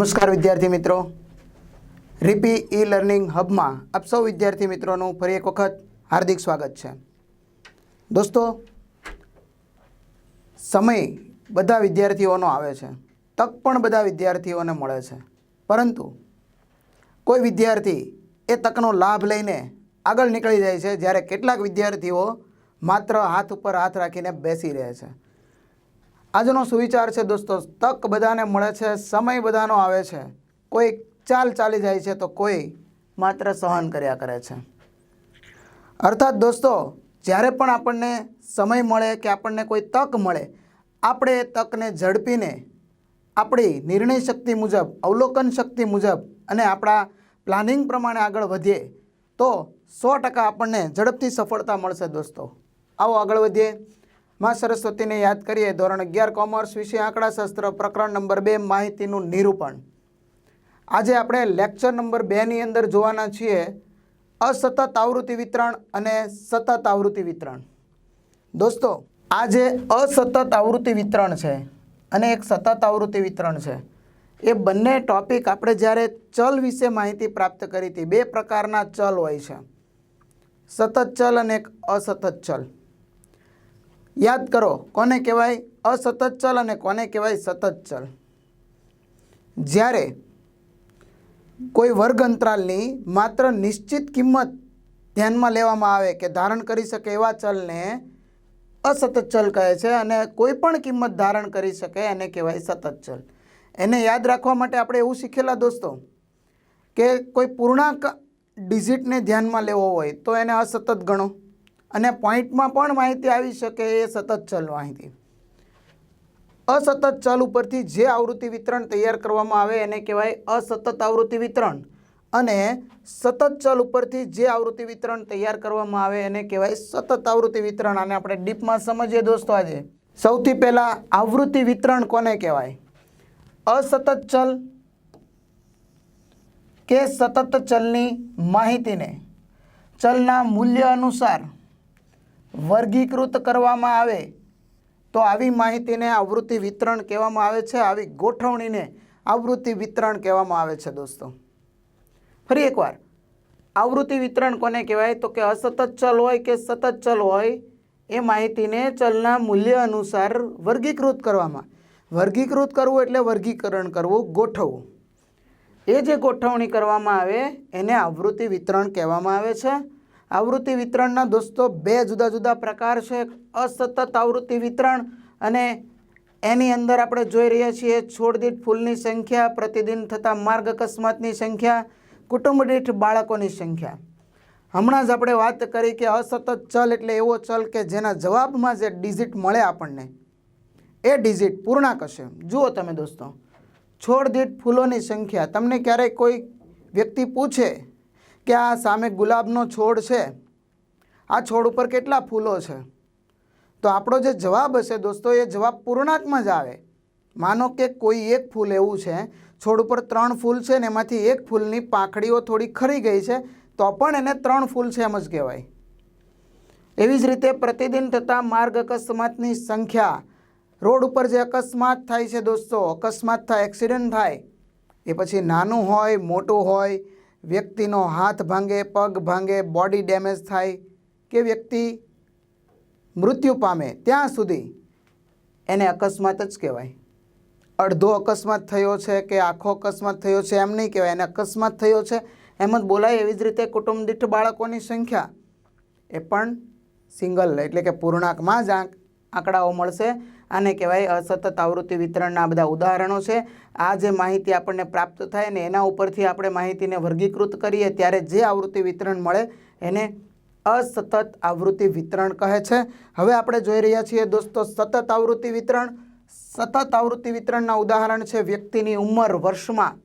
નમસ્કાર વિદ્યાર્થી મિત્રો. રીપી ઈ લર્નિંગ હબમાં આપ સૌ વિદ્યાર્થી મિત્રોનું ફરી એક વખત હાર્દિક સ્વાગત છે. દોસ્તો, સમય બધા વિદ્યાર્થીઓનો આવે છે. તક પણ બધા વિદ્યાર્થીઓને મળે છે. પરંતુ કોઈ વિદ્યાર્થી એ તકનો લાભ લઈને આગળ નીકળી જાય છે જ્યારે કેટલાક વિદ્યાર્થીઓ માત્ર હાથ ઉપર હાથ રાખીને બેસી રહે છે. આજનો સુવિચાર છે દોસ્તો, તક બધાને મળે છે, સમય બધાનો આવે છે. કોઈ ચાલ ચાલી જાય છે તો કોઈ માત્ર સહન કર્યા કરે છે. અર્થાત દોસ્તો, જ્યારે પણ આપણને સમય મળે કે આપણને કોઈ તક મળે, આપણે એ તકને ઝડપીને આપણી નિર્ણય શક્તિ મુજબ, અવલોકન શક્તિ મુજબ અને આપણા પ્લાનિંગ પ્રમાણે આગળ વધીએ, તો સો ટકા આપણને ઝડપથી સફળતા મળશે દોસ્તો. આવો આગળ વધીએ. માં સરસ્વતીને યાદ કરીએ, ધોરણ અગિયાર કોમર્સ વિષય આંકડાશાસ્ત્ર પ્રકરણ નંબર બે માહિતીનું નિરૂપણ. આજે આપણે લેક્ચર નંબર બેની અંદર જોવાના છીએ, અસતત આવૃત્તિ વિતરણ અને સતત આવૃત્તિ વિતરણ. દોસ્તો આ જે અસતત આવૃત્તિ વિતરણ છે અને એક સતત આવૃત્તિ વિતરણ છે. એ બંને ટોપિક આપણે જ્યારે ચલ વિશે માહિતી પ્રાપ્ત કરી હતી, બે પ્રકારના ચલ હોય છે. સતત ચલ અને એક અસતત ચલ. યાદ કરો, કોને કહેવાય અસતત ચલ અને કોને કહેવાય સતત ચલ? જ્યારે કોઈ વર્ગ અંતરાલની માત્ર નિશ્ચિત કિંમત ધ્યાનમાં લેવામાં આવે કે ધારણ કરી શકે એવા ચલને અસતત ચલ કહે છે અને કોઈ પણ કિંમત ધારણ કરી શકે એને કહેવાય સતત ચલ. એને યાદ રાખવા માટે આપણે એવું શીખેલા દોસ્તો કે કોઈ પૂર્ણાંક ડિજિટને ધ્યાનમાં લેવો હોય તો એને અસતત ગણો. અને પોઈન્ટમાં પણ માહિતી આવી શકે એ સતત ચલ માહિતી. અસતત ચલ ઉપરથી જે આવૃત્તિ વિતરણ તૈયાર કરવામાં આવે એને કહેવાય અસતત આવૃત્તિ વિતરણ. અને સતત ચલ ઉપરથી જે આવૃત્તિ વિતરણ તૈયાર કરવામાં આવે એને કહેવાય સતત આવૃત્તિ વિતરણ. આને આપણે ડીપમાં સમજીએ દોસ્તો આજે. સૌથી પહેલાં આવૃત્તિ વિતરણ કોને કહેવાય? અસતત ચલ કે સતત ચલની માહિતીને? ચલના મૂલ્ય અનુસાર વર્ગીકૃત કરવામાં આવે, તો આવી માહિતીને આવૃત્તિ વિતરણ કહેવામાં આવે છે. આવી ગોઠવણીને આવૃત્તિ વિતરણ કહેવામાં આવે છે દોસ્તો. ફરી એકવાર, આવૃત્તિ વિતરણ કોને કહેવાય? તો કે અસતત ચલ હોય કે સતત ચલ હોય, એ માહિતીને ચલના મૂલ્ય અનુસાર વર્ગીકૃત કરવામાં. વર્ગીકૃત કરવું એટલે વર્ગીકરણ કરવું, ગોઠવવું. એ જે ગોઠવણી કરવામાં આવે, એને આવૃત્તિ વિતરણ કહેવામાં આવે છે. આવૃત્તિ વિતરણના દોસ્તો, બે જુદા જુદા પ્રકાર છે. અસતત આવૃત્તિ વિતરણ અને એની અંદર આપણે જોઈ રહ્યા છીએ છોડ દીઠ ફૂલની સંખ્યા, પ્રતિદિન થતા માર્ગ અકસ્માતની સંખ્યા કુટુંબ દીઠ બાળકોની સંખ્યા. હમણાં જ આપણે વાત કરી કે અસતત ચલ એટલે એવો ચલ કે જેના જવાબમાં જે ડિજિટ મળે આપણને. એ ડિજિટ પૂર્ણાંક હશે. જુઓ તમે દોસ્તો છોડ દીઠ ફૂલોની સંખ્યા. તમને ક્યારેય કોઈ વ્યક્તિ પૂછે કે આ સામે ગુલાબનો છોડ છે? આ છોડ ઉપર કેટલા ફૂલો છે? તો આપણો જે જવાબ હશે દોસ્તો, એ જવાબ પૂર્ણાંકમાં જ આવે. માનો કે કોઈ એક ફૂલ એવું છે, છોડ ઉપર ત્રણ ફૂલ છે ને એમાંથી એક ફૂલની પાંખડીઓ થોડી ખરી ગઈ છે, તો પણ એને ત્રણ ફૂલ છે એમ જ કહેવાય. એવી જ રીતે પ્રતિદિન થતા માર્ગ અકસ્માતની સંખ્યા. રોડ ઉપર જે અકસ્માત થાય છે દોસ્તો, અકસ્માત થાય, એક્સિડન્ટ થાય, એ પછી નાનું હોય, મોટું હોય વ્યક્તિનો હાથ ભાંગે, પગ ભાંગે બોડી ડેમેજ થાય કે વ્યક્તિ મૃત્યુ પામે ત્યાં સુધી એને અકસ્માત જ કહેવાય. અડધો અકસ્માત થયો છે કે આખો અકસ્માત થયો છે એમ નહીં કહેવાય, એને અકસ્માત થયો છે એમ જ બોલાય એવી જ રીતે કુટુંબ દીઠ બાળકોની સંખ્યા. એ પણ સિંગલ એટલે કે પૂર્ણાંકમાં જ આંક, આંકડાઓ મળશે. આને કહેવાય અસતત આવૃત્તિ વિતરણના બધા ઉદાહરણો છે. આ જે માહિતી આપણને પ્રાપ્ત થાય ને એના ઉપરથી આપણે માહિતીને વર્ગીકૃત કરીએ ત્યારે જે આવૃત્તિ વિતરણ મળે એને અસતત આવૃત્તિ વિતરણ કહે છે. હવે આપણે જોઈ રહ્યા છીએ દોસ્તો સતત આવૃત્તિ વિતરણ. સતત આવૃત્તિ વિતરણના ઉદાહરણ છે વ્યક્તિની ઉંમર વર્ષમાં.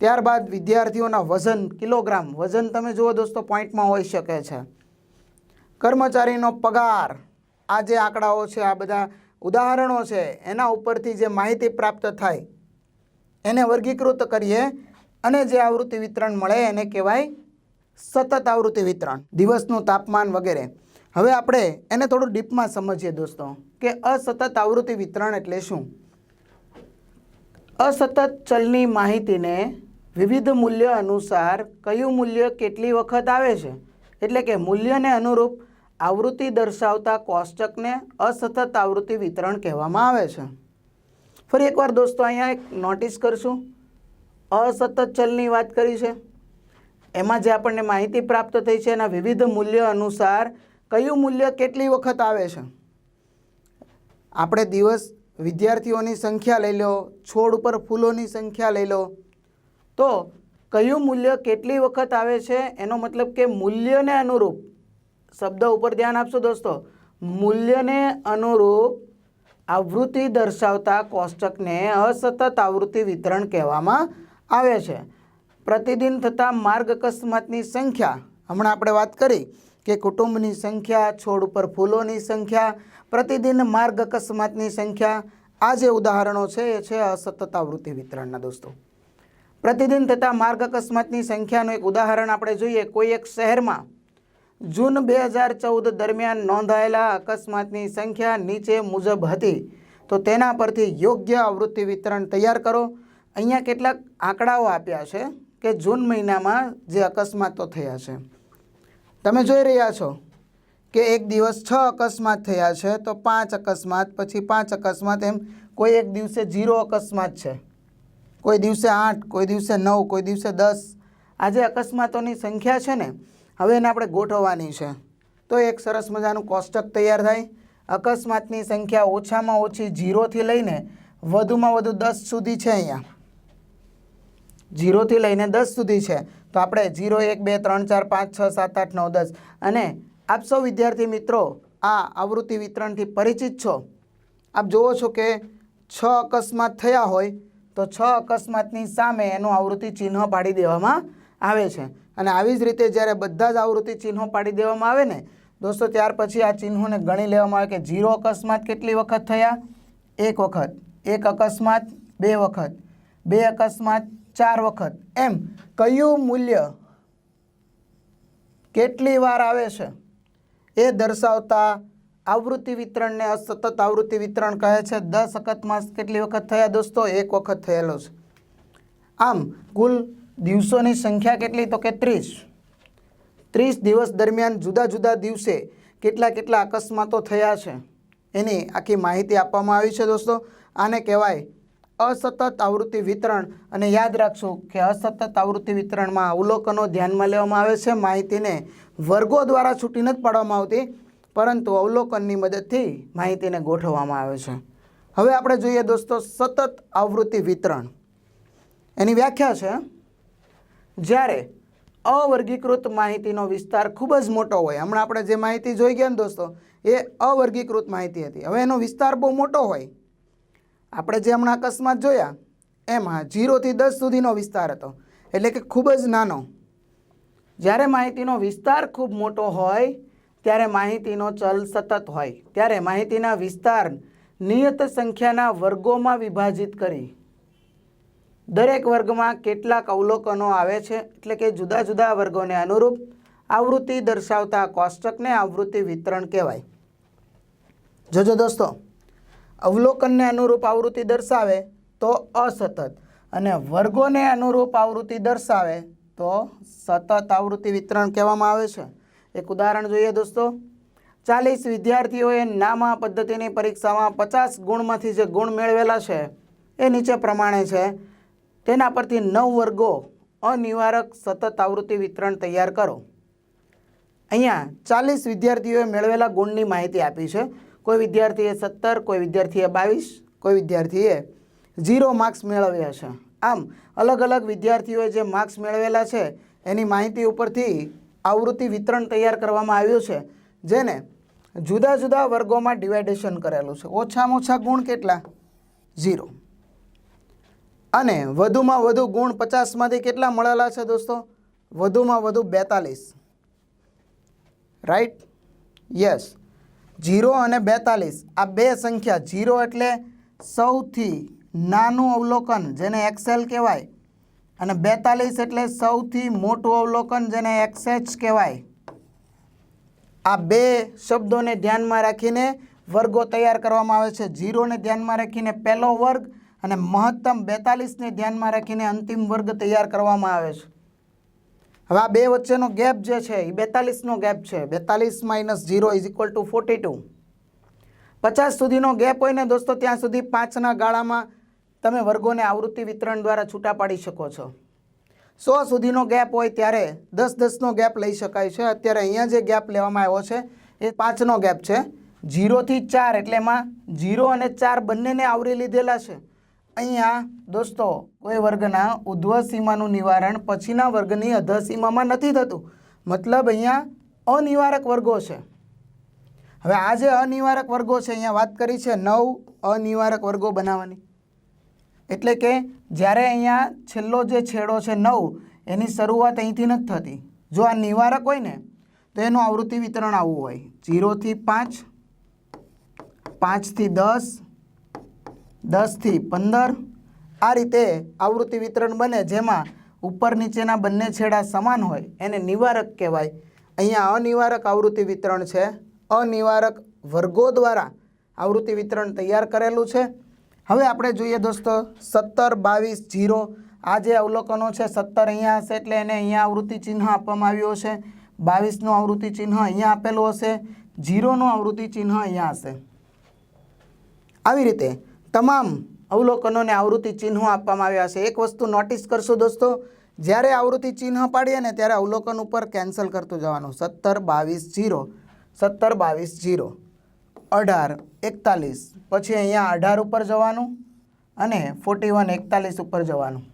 ત્યારબાદ વિદ્યાર્થીઓના વજન કિલોગ્રામ. વજન તમે જુઓ દોસ્તો પોઈન્ટમાં હોઈ શકે છે. કર્મચારીનો પગાર. આ જે આંકડાઓ છે, આ બધા ઉદાહરણો છે, એના ઉપરથી જે માહિતી પ્રાપ્ત થાય, એને વર્ગીકૃત કરીએ અને જે આવૃત્તિ વિતરણ મળે એને કહેવાય સતત આવૃત્તિ વિતરણ, દિવસનું તાપમાન વગેરે. હવે આપણે એને થોડું ડીપમાં સમજીએ દોસ્તો, કે અસતત આવૃત્તિ વિતરણ એટલે શું? અસતત ચલની માહિતીને વિવિધ મૂલ્ય અનુસાર કયું મૂલ્ય કેટલી વખત આવે છે? એટલે કે મૂલ્યને અનુરૂપ આવૃત્તિ દર્શાવતા કોષ્ટકને અસતત આવૃત્તિ વિતરણ કહેવામાં આવે છે. ફરી એકવાર દોસ્તો, અહીંયા એક નોટિસ કરશું. અસતત ચલની વાત કરી છે. એમાં જે આપણને માહિતી પ્રાપ્ત થઈ છે, એના વિવિધ મૂલ્ય અનુસાર કયું મૂલ્ય કેટલી વખત આવે છે. આપણે દિવસ વિદ્યાર્થીઓની સંખ્યા લઈ લો, છોડ ઉપર ફૂલોની સંખ્યા લઈ લો. તો કયું મૂલ્ય કેટલી વખત આવે છે, એનો મતલબ કે મૂલ્યને અનુરૂપ શબ્દ ઉપર ધ્યાન આપશો દોસ્તો. મૂલ્યને અનુરૂપ આવૃત્તિ દર્શાવતા કોષ્ટકને અસતત આવૃત્તિ વિતરણ કહેવામાં આવે છે. પ્રતિદિન થતા માર્ગ અકસ્માતની સંખ્યા, હમણાં આપણે વાત કરી કે કુટુંબની સંખ્યા, છોડ ઉપર ફૂલોની સંખ્યા, પ્રતિદિન માર્ગ અકસ્માતની સંખ્યા, આ જે ઉદાહરણો છે એ છે અસતત આવૃત્તિ વિતરણના દોસ્તો. પ્રતિદિન થતા માર્ગ અકસ્માતની સંખ્યાનું એક ઉદાહરણ આપણે જોઈએ. કોઈ એક શહેરમાં જૂન બે હજાર ચૌદ દરમિયાન નોંધાયેલા અકસ્માતની સંખ્યા નીચે મુજબ હતી. તો તેના પરથી યોગ્ય આવૃત્તિ વિતરણ તૈયાર કરો. અહીંયા કેટલાક આંકડાઓ આપ્યા છે કે જૂન મહિનામાં જે અકસ્માતો થયા છે. તમે જોઈ રહ્યા છો કે એક દિવસ છ અકસ્માત થયા છે, તો પાંચ અકસ્માત, પછી પાંચ અકસ્માત એમ કોઈ એક દિવસે જીરો અકસ્માત છે. કોઈ દિવસે આઠ, કોઈ દિવસે નવ, કોઈ દિવસે દસ. આ જે અકસ્માતોની સંખ્યા છે ને હવે એને આપણે ગોઠવવાની છે. તો એક સરસ મજાનું કોષ્ટક તૈયાર થાય. અકસ્માતની સંખ્યા ઓછામાં ઓછી જીરોથી લઈને વધુમાં વધુ દસ સુધી છે અહીંયા. જીરોથી લઈને દસ સુધી છે. તો આપણે જીરો એક, બે, ત્રણ, ચાર, પાંચ, છ, સાત, આઠ, નવ, દસ. અને આપ સૌ વિદ્યાર્થી મિત્રો આ આવૃત્તિ વિતરણથી પરિચિત છો. આપ જુઓ છો કે છ અકસ્માત થયા હોય તો છ અકસ્માતની સામે એનું આવૃત્તિ ચિહ્ન પાડી દેવામાં આવે છે. અને આવી જ રીતે જ્યારે બધા જ આવૃત્તિ ચિહ્નો પાડી દેવામાં આવે ને, દોસ્તો, ત્યાર પછી આ ચિહ્નોને ગણી લેવામાં આવે કે ઝીરો અકસ્માત કેટલી વખત થયા? એક વખત, એક અકસ્માત, બે વખત, બે અકસ્માત, ચાર વખત. એમ કયું મૂલ્ય કેટલી વાર આવે છે? એ દર્શાવતા આવૃત્તિ વિતરણને અસતત આવૃત્તિ વિતરણ કહે છે. દસ અકસ્માત કેટલી વખત થયા દોસ્તો? એક વખત થયેલો છે. આમ કુલ દિવસોની સંખ્યા કેટલી? તો કે ત્રીસ. ત્રીસ દિવસ દરમિયાન જુદા જુદા દિવસે કેટલા કેટલા અકસ્માતો થયા છે? એની આખી માહિતી આપવામાં આવી છે દોસ્તો. આને કહેવાય અસતત આવૃત્તિ વિતરણ. અને યાદ રાખશો કે અસતત આવૃત્તિ વિતરણમાં અવલોકનો ધ્યાનમાં લેવામાં આવે છે. માહિતીને વર્ગો દ્વારા છૂટી નથી પાડવામાં આવતી, પરંતુ અવલોકનની મદદથી માહિતીને ગોઠવવામાં આવે છે. હવે આપણે જોઈએ દોસ્તો સતત આવૃત્તિ વિતરણ. એની વ્યાખ્યા છે જ્યારે અવર્ગીકૃત માહિતીનો વિસ્તાર ખૂબ જ મોટો હોય, હમણાં આપણે જે માહિતી જોઈ ગયા ને દોસ્તો, એ અવર્ગીકૃત માહિતી હતી. હવે એનો વિસ્તાર બહુ મોટો હોય. આપણે જે હમણાં અકસ્માત જોયા, એમાં જીરોથી દસ સુધીનો વિસ્તાર હતો. એટલે કે ખૂબ જ નાનો. જ્યારે માહિતીનો વિસ્તાર ખૂબ મોટો હોય, ત્યારે માહિતીનો ચલ સતત હોય. ત્યારે માહિતીના વિસ્તાર નિયત સંખ્યાના વર્ગોમાં વિભાજિત કરી. દરેક વર્ગમાં કેટલાક અવલોકનો આવે છે, એટલે કે જુદા જુદા વર્ગોને અનુરૂપ આવૃત્તિ દર્શાવતા કોષ્ટકને આવૃત્તિ વિતરણ કહેવાય. જોજો દોસ્તો, અવલોકનને અનુરૂપ આવૃત્તિ દર્શાવે તો અસતત અને વર્ગોને અનુરૂપ આવૃત્તિ દર્શાવે તો સતત આવૃત્તિ વિતરણ કહેવામાં આવે છે. એક ઉદાહરણ જોઈએ દોસ્તો, ચાલીસ વિદ્યાર્થીઓએ નામા પદ્ધતિની પરીક્ષામાં પચાસ ગુણમાંથી જે ગુણ મેળવેલા છે, એ નીચે પ્રમાણે છે. તેના પરથી નવ વર્ગો અનિવારક સતત આવૃત્તિ વિતરણ તૈયાર કરો. અહીંયા ચાલીસ વિદ્યાર્થીઓએ મેળવેલા ગુણની માહિતી આપી છે. કોઈ વિદ્યાર્થીએ સત્તર, કોઈ વિદ્યાર્થીએ બાવીસ, કોઈ વિદ્યાર્થીએ ઝીરો માર્ક્સ મેળવ્યા છે. આમ, અલગ અલગ વિદ્યાર્થીઓએ જે માર્ક્સ મેળવેલા છે, એની માહિતી ઉપરથી આવૃત્તિ વિતરણ તૈયાર કરવામાં આવ્યું છે, જેને જુદા જુદા વર્ગોમાં ડિવાઇડેશન કરેલું છે. ઓછામાં ઓછા ગુણ કેટલા? ઝીરો. અને વધુમાં વધુ ગુણ પચાસમાંથી કેટલા મળેલા છે દોસ્તો? વધુમાં વધુ બેતાલીસ. રાઈટ યસ જીરો અને બેતાલીસ. આ બે સંખ્યા જીરો એટલે સૌથી નાનું અવલોકન જેને એક્સેલ કહેવાય અને બેતાલીસ એટલે સૌથી મોટું અવલોકન જેને એક્સએચ કહેવાય. આ બે શબ્દોને ધ્યાનમાં રાખીને વર્ગો તૈયાર કરવામાં આવે છે. જીરોને ધ્યાનમાં રાખીને પહેલો વર્ગ અને મહત્તમ બેતાલીસને ધ્યાનમાં રાખીને અંતિમ વર્ગ તૈયાર કરવામાં આવે છે. હવે આ બે વચ્ચેનો ગેપ જે છે એ બેતાલીસનો ગેપ છે. બેતાલીસ minus zero is equal to forty two. પચાસ સુધીનો ગેપ હોય ને દોસ્તો, ત્યાં સુધી પાંચના ગાળામાં તમે વર્ગોને આવૃત્તિ વિતરણ દ્વારા છૂટા પાડી શકો છો. સો સુધીનો ગેપ હોય ત્યારે દસ દસનો ગેપ લઈ શકાય છે. અત્યારે અહીંયા જે ગેપ લેવામાં આવ્યો છે, એ પાંચનો ગેપ છે. જીરોથી ચાર એટલે એમાં જીરો અને ચાર બંનેને આવરી લીધેલા છે. અહીંયા, દોસ્તો, કોઈ વર્ગના ઉધ્વ સીમાનું નિવારણ પછીના વર્ગની અધ સીમામાં નથી થતું. મતલબ અહીંયા અનિવારક વર્ગો છે. હવે આ જે અનિવારક વર્ગો છે, અહીંયા વાત કરી છે નવ અનિવારક વર્ગો બનાવવાની. એટલે કે જ્યારે અહીંયા છેલ્લો જે છેડો છે નવ, એની શરૂઆત અહીંથી નથી થતી. જો આ નિવારક હોય ને, તો એનું આવૃત્તિ વિતરણ આવવું હોય. જીરોથી પાંચ, પાંચથી દસ દસથી પંદર. આ રીતે આવૃત્તિ વિતરણ બને જેમાં ઉપર નીચેના બંને છેડા સમાન હોય, એને નિવારક કહેવાય. અહીંયા અનિવારક આવૃત્તિ વિતરણ છે. અનિવારક વર્ગો દ્વારા આવૃત્તિ વિતરણ તૈયાર કરેલું છે. હવે આપણે જોઈએ દોસ્તો, સત્તર, બાવીસ, જીરો. આ જે અવલોકનો છે, સત્તર અહીંયા હશે એટલે એને અહીંયા આવૃત્તિ ચિહ્ન આપવામાં આવ્યું હશે. બાવીસનું આવૃત્તિ ચિહ્ન અહીંયા આપેલું હશે. જીરોનું આવૃત્તિ ચિહ્ન અહીંયા હશે. આવી રીતે તમામ અવલોકનોને આવૃત્તિ ચિહ્નો આપવામાં આવ્યા છે. એક વસ્તુ નોટિસ કરશો દોસ્તો, જ્યારે આવૃત્તિ ચિહ્ન પાડીએ ને ત્યારે અવલોકન ઉપર કેન્સલ કરતું જવાનું. સત્તર બાવીસ જીરો સત્તર બાવીસ જીરો અઢાર એકતાલીસ. પછી અહીંયા અઢાર ઉપર જવાનું અને ફોર્ટી વન એકતાલીસ ઉપર જવાનું.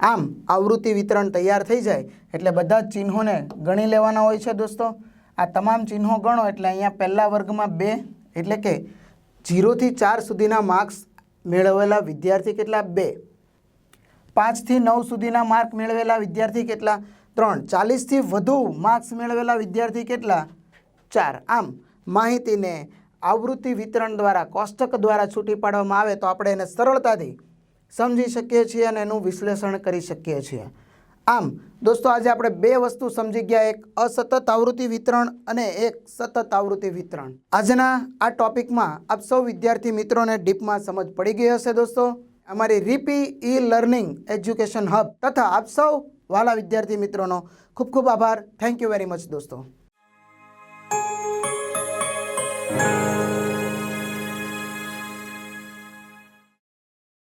આમ આવૃત્તિ વિતરણ તૈયાર થઈ જાય એટલે બધા જ ચિહ્નોને ગણી લેવાના હોય છે દોસ્તો. આ તમામ ચિહ્નો ગણો એટલે અહીંયા પહેલા વર્ગમાં બે એટલે કે જીરોથી ચાર સુધીના માર્ક્સ મેળવેલા વિદ્યાર્થી કેટલા? બે. પાંચથી નવ સુધીના માર્ક મેળવેલા વિદ્યાર્થી કેટલા? ત્રણ. ચાલીસથી વધુ માર્ક્સ મેળવેલા વિદ્યાર્થી કેટલા? ચાર. આમ, માહિતીને આવૃત્તિ વિતરણ દ્વારા, કોષ્ટક દ્વારા છૂટી પાડવામાં આવે તો આપણે એને સરળતાથી સમજી શકીએ છીએ અને એનું વિશ્લેષણ કરી શકીએ છીએ. આમ, દોસ્તો, આજે આપણે બે વસ્તુ સમજી ગયા, એક અસતત આવૃત્તિ વિતરણ અને એક સતત આવૃત્તિ વિતરણ. આજના આ ટોપિકમાં આપ સૌ વિદ્યાર્થી મિત્રોને ડીપમાં સમજ પડી ગઈ હશે, દોસ્તો. અમારી રીપી ઈ લર્નિંગ એજ્યુકેશન હબ તથા આપ સૌ વાલા વિદ્યાર્થી મિત્રોનો ખૂબ ખૂબ આભાર. થેન્ક યુ વેરી મચ દોસ્તો.